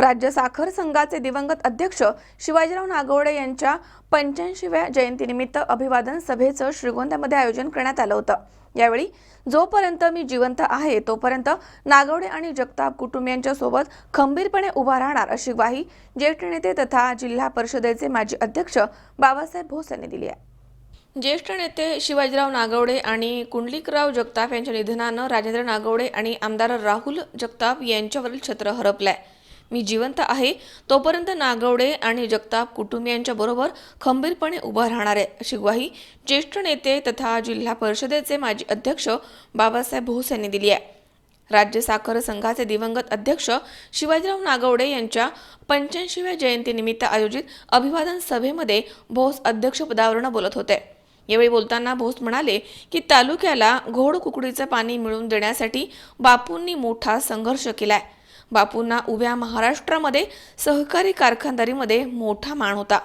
राज्य साखर संघाचे दिवंगत अध्यक्ष शिवाजीराव नागवडे यांच्या पंच्याऐंशीव्या जयंतीनिमित्त अभिवादन सभेचं श्रीगोंद्यामध्ये आयोजन करण्यात आलं होतं. यावेळी जोपर्यंत मी जिवंत आहे तोपर्यंत नागवडे आणि जगताप कुटुंबियांच्या सोबत खंबीरपणे उभा राहणार अशी ग्वाही ज्येष्ठ नेते तथा जिल्हा परिषदेचे माजी अध्यक्ष बाबासाहेब भोस यांनी दिली आहे. ज्येष्ठ नेते शिवाजीराव नागवडे आणि कुंडलिकराव जगताप यांच्या निधनानं राजेंद्र नागवडे आणि आमदार राहुल जगताप यांच्यावरील छत्र हरपलंय. मी जिवंत आहे तोपर्यंत नागवडे आणि जगताप कुटुंबियांच्या बरोबर खंबीरपणे उभं राहणार आहे अशी ग्वाही ज्येष्ठ नेते तथा जिल्हा परिषदेचे माजी अध्यक्ष बाबासाहेब भोस यांनी दिली आहे. राज्य साखर संघाचे दिवंगत अध्यक्ष शिवाजीराव नागवडे यांच्या पंच्याऐंशीव्या जयंतीनिमित्त आयोजित अभिवादन सभेमध्ये भोस अध्यक्षपदावरून बोलत होते. यावेळी बोलताना भोस म्हणाले की तालुक्याला घोड कुकडीचं पाणी मिळवून देण्यासाठी बापूंनी मोठा संघर्ष केलाय. बापूंना उभ्या महाराष्ट्रामध्ये सहकारी कारखानदारीमध्ये मोठा मान होता.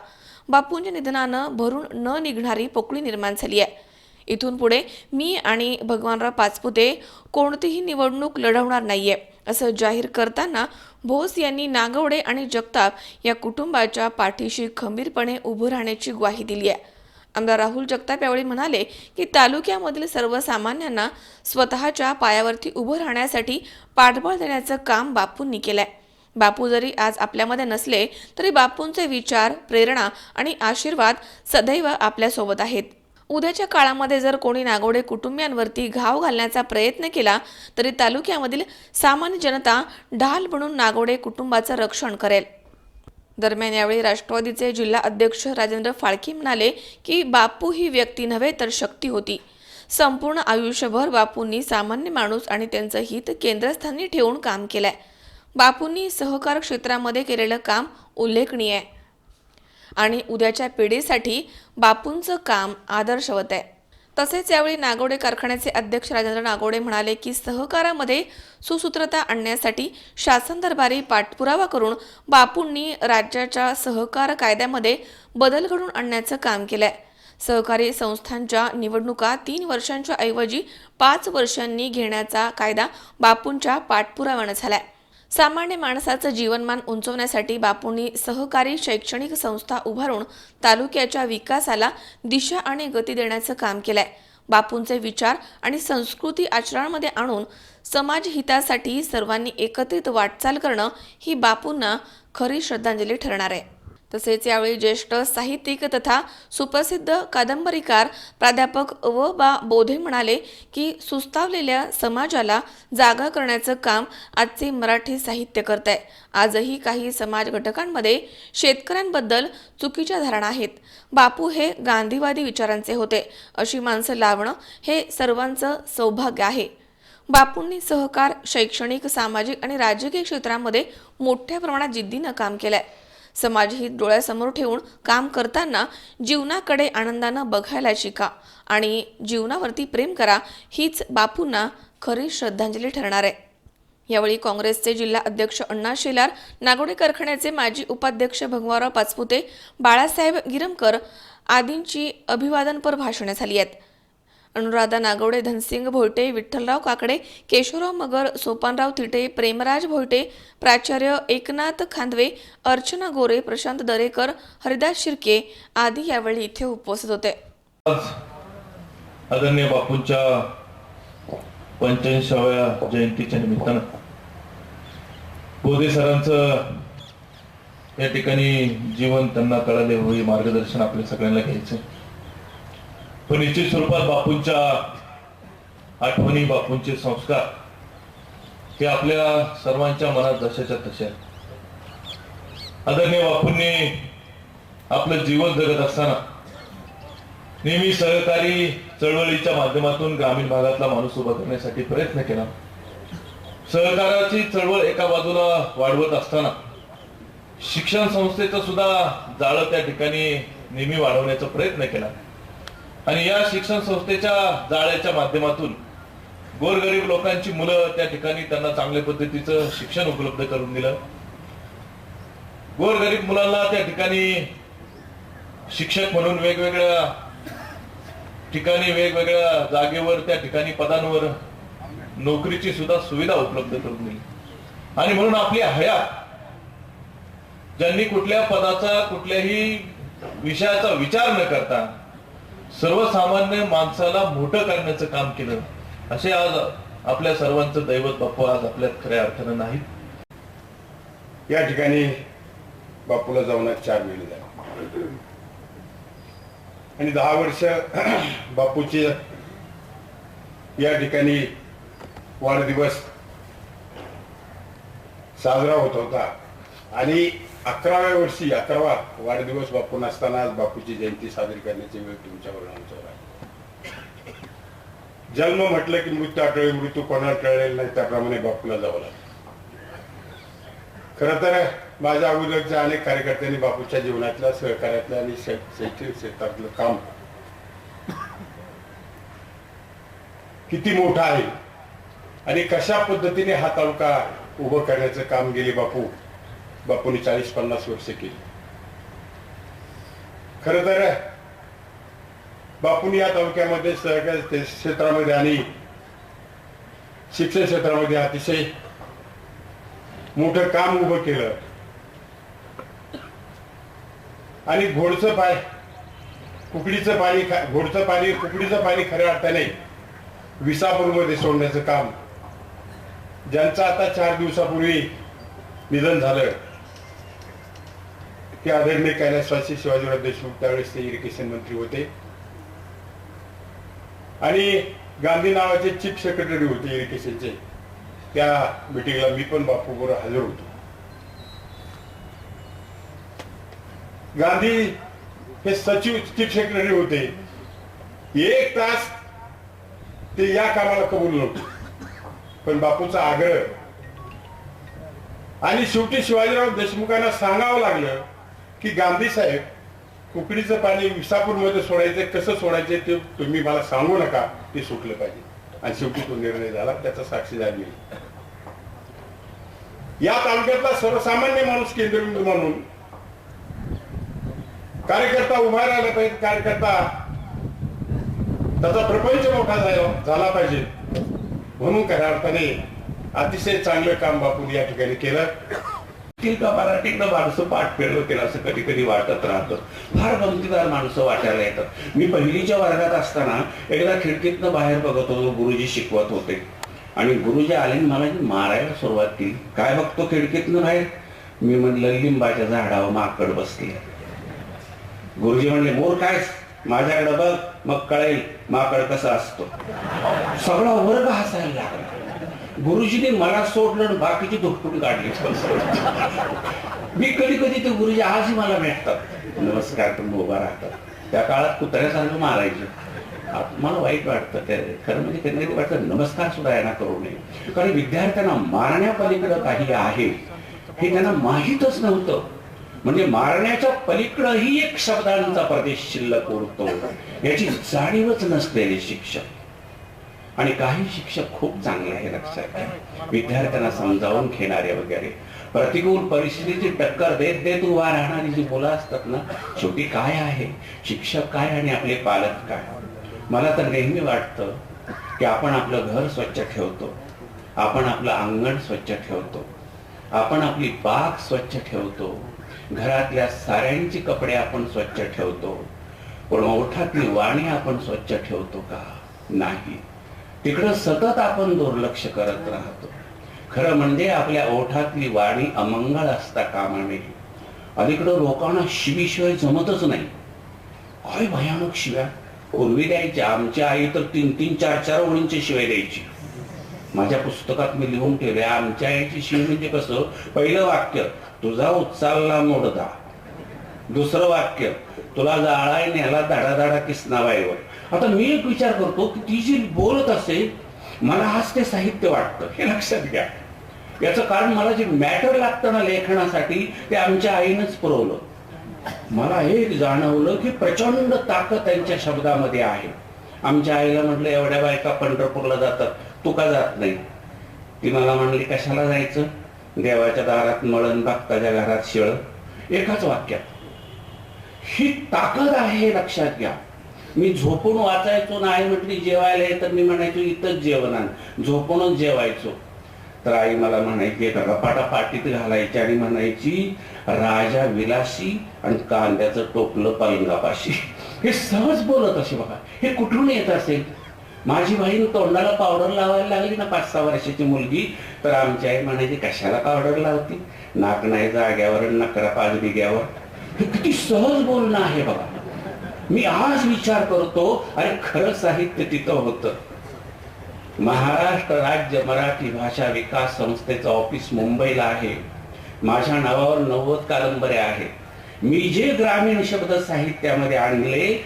बापूंच्या निधनानं भरून न निघणारी पोकळी निर्माण झाली आहे. इथून पुढे मी आणि भगवानराव पाचपुते कोणतीही निवडणूक लढवणार नाहीये असं जाहीर करताना भोस यांनी नागवडे आणि जगताप या कुटुंबाच्या पाठीशी खंबीरपणे उभं राहण्याची ग्वाही दिली आहे. आमदार राहुल जगताप यावेळी म्हणाले की तालुक्यामधील सर्वसामान्यांना स्वतःच्या पायावरती उभं राहण्यासाठी पाठबळ देण्याचं काम बापूंनी केलंय. बापू जरी आज आपल्यामध्ये नसले तरी बापूंचे विचार प्रेरणा आणि आशीर्वाद सदैव आपल्यासोबत आहेत. उद्याच्या काळामध्ये जर कोणी नागोडे कुटुंबियांवरती घाव घालण्याचा प्रयत्न केला तरी तालुक्यामधील सामान्य जनता ढाल म्हणून नागोडे कुटुंबाचं रक्षण करेल. दरम्यान यावेळी राष्ट्रवादीचे जिल्हा अध्यक्ष राजेंद्र फाळके म्हणाले की बापू ही व्यक्ती नव्हे तर शक्ती होती. संपूर्ण आयुष्यभर बापूंनी सामान्य माणूस आणि त्यांचं हित केंद्रस्थानी ठेवून काम केलंय. बापूंनी सहकार क्षेत्रामध्ये केलेलं काम उल्लेखनीय आहे. आणि उद्याच्या पिढीसाठी बापूंचं काम आदर्शवत आहे. तसेच यावेळी नागोडे कारखान्याचे अध्यक्ष राजेंद्र नागोडे म्हणाले की सहकारामध्ये सुसूत्रता आणण्यासाठी शासन दरबारी पाठपुरावा करून बापूंनी राज्याच्या सहकार कायद्यामध्ये बदल घडून आणण्याचं काम केलंय. सहकारी संस्थांच्या निवडणुका तीन वर्षांच्या ऐवजी पाच वर्षांनी घेण्याचा कायदा बापूंच्या पाठपुराव्यानं झालाय. सामान्य माणसाचं जीवनमान उंचवण्यासाठी बापूंनी सहकारी शैक्षणिक संस्था उभारून तालुक्याच्या विकासाला दिशा आणि गती देण्याचं काम केलंय. बापूंचे विचार आणि संस्कृती आचरणामध्ये आणून समाजहितासाठी सर्वांनी एकत्रित वाटचाल करणं ही बापूंना खरी श्रद्धांजली ठरणार आहे. तसेच यावेळी ज्येष्ठ साहित्यिक तथा सुप्रसिद्ध कादंबरीकार प्राध्यापक व बा बोधे म्हणाले की सुस्तावलेल्या समाजाला जागा करण्याचं काम आजचे मराठी साहित्य करत आहे आजही काही समाज घटकांमध्ये शेतकऱ्यांबद्दल चुकीच्या धारणा आहेत. बापू हे गांधीवादी विचारांचे होते. अशी माणसं लावणं हे सर्वांचं सौभाग्य आहे. बापूंनी सहकार शैक्षणिक सामाजिक आणि राजकीय क्षेत्रामध्ये मोठ्या प्रमाणात जिद्दीनं काम केलंय. समाजहित डोळ्यासमोर ठेवून काम करताना जीवनाकडे आनंदानं बघायला शिका आणि जीवनावरती प्रेम करा हीच बापूंना खरी श्रद्धांजली ठरणार आहे. यावेळी काँग्रेसचे जिल्हा अध्यक्ष अण्णा शेलार नागोडे कारखान्याचे माजी उपाध्यक्ष भगवानराव पाचपुते बाळासाहेब गिरमकर आदींची अभिवादनपर भाषणे झाली आहेत. अनुराधा नागवडे धनसिंग भोयटे विठ्ठलराव काकडे केशवराव मगर सोपानराव थिटे प्रेमराज भोयटे प्राचार्य एकनाथ खांदवे अर्चना गोरे प्रशांत दरेकर हरिदास शिर्के आदी यावेळी इथे उपस्थित होते. आदरणीय बापूंच्या पंच्याऐंशाव्या जयंतीच्या निमित्तानं बोधे सरांचं या ठिकाणी जीवन त्यांना कळाले होई मार्गदर्शन आपल्या सगळ्यांना घ्यायचं. पण निश्चित स्वरूपात बापूंच्या आठवणी बापूंचे संस्कार हे आपल्या सर्वांच्या मनात जशाच्या तशा आदरणीय बापूंनी आपलं जीवन जगत असताना नेहमी सहकारी चळवळीच्या माध्यमातून ग्रामीण भागातला माणूस उभा करण्यासाठी प्रयत्न केला. सहकाराची चळवळ एका बाजूला वाढवत असताना शिक्षण संस्थेचं सुद्धा जाळं त्या ठिकाणी नेहमी वाढवण्याचा प्रयत्न केला. आणि या शिक्षण संस्थेच्या जाळ्याच्या माध्यमातून गोरगरीब लोकांची मुलं त्या ठिकाणी त्यांना चांगल्या पद्धतीचं शिक्षण उपलब्ध करून दिलं. गोरगरीब मुलांना त्या ठिकाणी शिक्षक म्हणून वेगवेगळ्या ठिकाणी वेगवेगळ्या जागेवर त्या ठिकाणी पदांवर नोकरीची सुद्धा सुविधा उपलब्ध करून दिली. आणि म्हणून आपली हयात ज्यांनी कुठल्या पदाचा कुठल्याही विषयाचा विचार न करता सर्वसामान्य माणसाला मोठं करण्याचं काम केलं. असे आज आपल्या सर्वांचं दैवत बाप्पू आज आपल्यात खऱ्या अर्थानं नाही. या ठिकाणी बापूला जाऊन चार महिने झाले आणि दहा वर्ष बापूचे या ठिकाणी वाढदिवस साजरा होत होता. आणि अकराव्या वर्षी अकरावा वाढदिवस बापू नसताना आज बापूची जयंती साजरी करण्याची वेळ तुमच्यावर आमच्यावर आहे. जन्म म्हटलं की मृत्यू आठवळे मृत्यू कोणाला टळलेला नाही त्याप्रमाणे बापूला जावं लागतं खर तर माझ्या अगोदरच्या अनेक कार्यकर्त्यांनी बापूच्या जीवनातल्या सहकार्यातल्या आणि शैक्षणिक क्षेत्रातलं काम किती मोठं आहे आणि कशा पद्धतीने हा तालुका उभं करण्याचं काम गेले बापू? बापूने चाळीस पन्नास वर्ष केली. खर तर बापूने या तालुक्यामध्ये सहकार क्षेत्रामध्ये आणि शिक्षण क्षेत्रामध्ये अतिशय मोठं काम उभं केलं. आणि घोडचं पाय कुकडीचं पाणी घोडचं पाणी कुकडीचं पाणी खऱ्या अर्थाने विसापूरमध्ये सोडण्याचं काम ज्यांचं आता चार दिवसापूर्वी निधन झालं. ते आदरणीय कैलासवासी शिवाजीराव देशमुख त्यावेळेस ते इरिगेशन मंत्री होते. आणि गांधी नावाचे चीफ सेक्रेटरी होते इरिगेशनचे. त्या मिटिंगला मी पण बापूबरोबर हजर होतो. गांधी हे सचिव चीफ सेक्रेटरी होते. एक तास ते या कामाला कबूल नव्हते. पण बापूचा आग्रह. आणि शेवटी शिवाजीराव देशमुखांना सांगावं लागलं की गांधी साहेब कुकडीचं पाणी विसापूरमध्ये सोडायचं कसं सोडायचं ते तुम्ही मला सांगू नका ते सुटलं पाहिजे. आणि शेवटी तो निर्णय झाला त्याचा साक्षीदार मी या तालुक्यातला सर्वसामान्य माणूस केंद्रबिंदू म्हणून कार्यकर्ता उभा राहिला पाहिजे कार्यकर्ता त्याचा प्रपंच मोठा झाला झाला पाहिजे. म्हणून खऱ्या अर्थाने अतिशय चांगलं काम बापून या ठिकाणी केलं. तील का मराठीतनं माणसं पाठ फेरलं केलं असं कधी कधी वाटत राहतं. फार गमतीदार माणसं वाटायला येतात. मी पहिलीच्या वर्गात असताना एकदा खिडकीतनं बाहेर बघत होतो गुरुजी शिकवत होते. आणि गुरुजी आले मला मारायला सुरुवात केली. काय बघतो खिडकीतनं बाहेर? मी म्हणलं लिंबाच्या झाडावर माकड बसले गुरुजी म्हणले मोर काय? माझ्याकडे बघ मग कळेल माकड कसा असतो. सगळा वर्ग हसायला लागला. गुरुजीने मला सोडलं आणि बाकीची धुकटून काढली. मी कधी कधी ते गुरुजी आजही मला भेटतात. नमस्कार तुम्ही उभा राहतात त्या काळात कुत्र्यासारखं मारायचं. मला वाईट वाटतं ते. खरं म्हणजे कधी कधी वाटतं नमस्कार सुद्धा यांना करू नये. कारण विद्यार्थ्यांना मारण्यापलीकडं काही आहे हे त्यांना माहीतच नव्हतं. म्हणजे मारण्याच्या पलीकडंही एक शब्दांचा प्रदेश शिल्लक उरतो याची जाणीवच नसलेले शिक्षक. आणि काही शिक्षक खूप चांगले आहे लक्षात घ्या. विद्यार्थ्यांना समजावून घेणारे वगैरे. प्रतिकूल परिस्थितीची टक्कर देत देत उभा राहणारी जी मुलं असतात ना शेवटी काय आहे? शिक्षक काय आणि आपले पालक काय? मला तर नेहमी वाटतं की आपण आपलं घर स्वच्छ ठेवतो. आपण आपलं अंगण स्वच्छ ठेवतो. आपण आपली बाग स्वच्छ ठेवतो. घरातल्या साऱ्यांची कपडे आपण स्वच्छ ठेवतो. पण ओठातली वाणी आपण स्वच्छ ठेवतो का? नाही. तिकडं सतत आपण दुर्लक्ष करत राहतो. खरं म्हणजे आपल्या ओठातली वाणी अमंगळ असता कामा नये अलीकडं लोकांना शिवीशिवाय जमतच नाही. काय भयानक शिव्या. पूर्वी द्यायच्या आमच्या आई तर तीन तीन चार चार ओळींची शिवाय द्यायची. माझ्या पुस्तकात मी लिहून ठेवले आमच्या आईची शिव म्हणजे कसं? पहिलं वाक्य तुझा उचलला मोडदा. दुसरं वाक्य तुला जाळाय नेला धाडा धाडा किसनाबाईवर आता मी एक विचार करतो की ती जी बोलत असेल मला आज ते साहित्य वाटतं हे लक्षात घ्या. याचं कारण मला जे मॅटर लागतं ना लेखनासाठी ते आमच्या आईनंच पुरवलं. मला एक जाणवलं की प्रचंड ताकद त्यांच्या शब्दामध्ये आहे. आमच्या आईला म्हटलं एवढ्या बायका पंढरपूरला जातात तू का जात नाही? ती मला म्हणली कशाला जायचं? देवाच्या दारात मळण बागताच्या घरात शिळ. एकाच वाक्यात. ही ताकद आहे हे लक्षात घ्या. मी झोपून वाचायचो नाही म्हटली जेवायला तर मी म्हणायचो इथंच जेवण आण. झोपूनच जेवायचो. तर आई मला म्हणायची एक रपाटा पाटीत घालायची आणि म्हणायची राजा विलासी आणि कांद्याचं टोपलं पलंगापाशी. हे सहज बोलत असे बघा. हे कुठून येत असेल? माझी बहीण तोंडाला पावडर लावायला लागली ना पाच सहा वर्षाची मुलगी. तर आमची आई म्हणायची कशाला पावडर लावती? नाक नाही जाग्यावर नकरा पाच बिग्यावर. हे किती सहज बोलणं आहे बघा. मी आज विचार करतो अरे खरं साहित्य तिथं होतं. महाराष्ट्र राज्य मराठी भाषा विकास संस्थेचं ऑफिस मुंबईला आहे. माझ्या नावावर नव्वद कादंबऱ्या आहेत. मी जे ग्रामीण शब्द साहित्यामध्ये आणले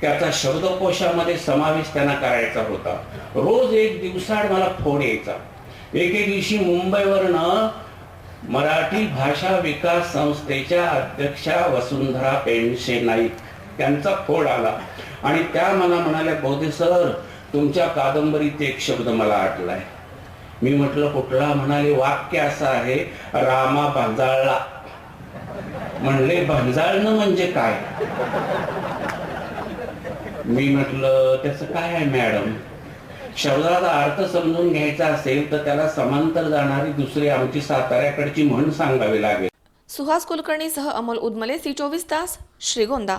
त्याचा शब्दकोशामध्ये समावेश त्यांना करायचा होता. रोज एक दिवसाड मला फोन यायचा. एके दिवशी मुंबईवरनं मराठी भाषा विकास संस्थेच्या अध्यक्षा वसुंधरा पेंडसे नाईक त्यांचा फोड आला. आणि त्या मला म्हणाल्या बोधे सर तुमच्या कादंबरीत एक शब्द मला आठलाय. मी म्हटलं कुठला? म्हणाले वाक्य असं आहे रामा भांजाळला. म्हणले भांजाळणं म्हणजे काय? मी म्हटलं त्याचं काय आहे मॅडम? शब्दाचा अर्थ समजून घ्यायचा असेल तर त्याला समांतर जाणारी दुसरी आमची साताऱ्याकडची म्हण सांगावी लागेल. सुहास कुलकर्णीसह अमोल उदमले सी चोवीस तास श्रीगोंदा.